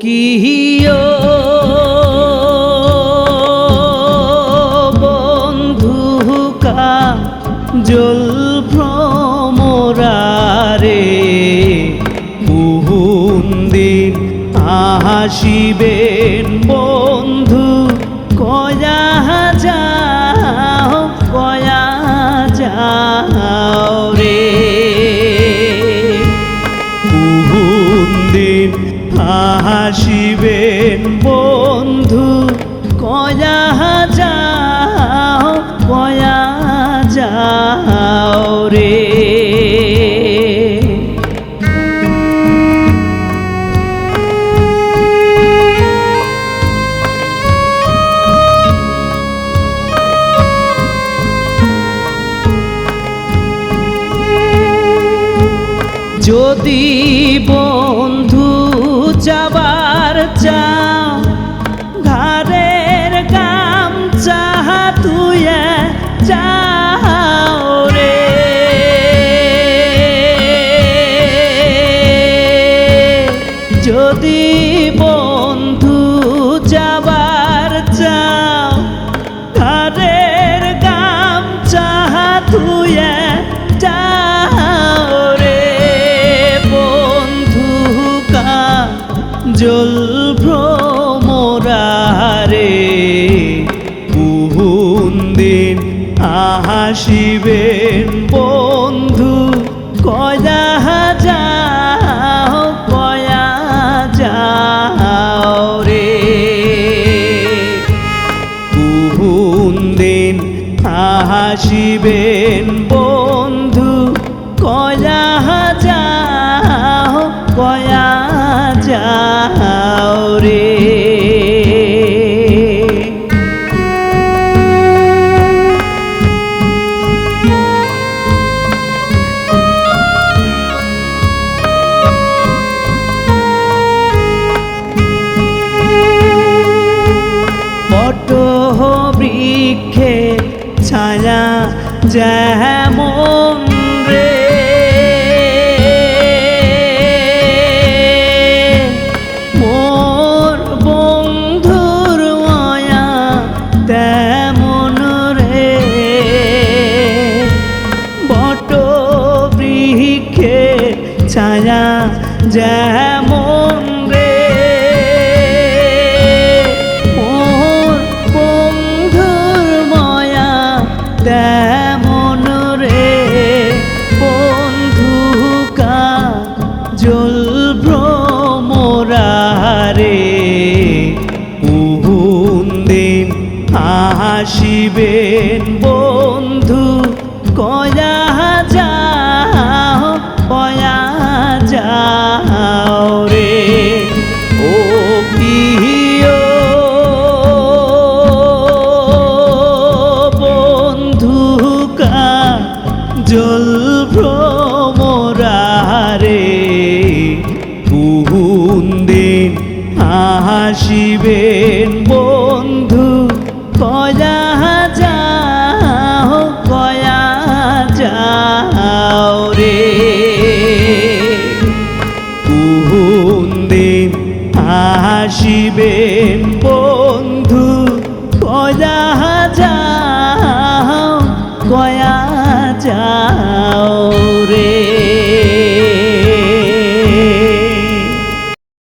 কিও বন্ধুকা জল ভ্রমরারে দিন আসিবেন বন্ধু কয়া আসিবেন বন্ধু কয়া যাও কয়া যাও রে। যদি বন্ধু যাবার চাও ঘরের কাম চাহা তুয়ে চাও রে। যদি বন্ধু যাবার জল ভ্রমরারে দিন আসিবেন বন্ধু কয়া যাও কয়া যাও রে। দিন আসিবেন বন্ধু যেমন রে। মোর বন্ধুর মায়া তেমন রে। বট বৃক্ষে ছায়া যেমন ভ্রমরারে দিন আসিবেন বন্ধু কয়া যাও কয়া যাও রে। ও প্রিয় বন্ধুকা জল ভ্রমরারে আসিবেন বন্ধু, কয়া যাও কয়া যাও রে। কুহুন্দে দিন আসিবেন বন্ধু, কয়া যাও কয়া যাও।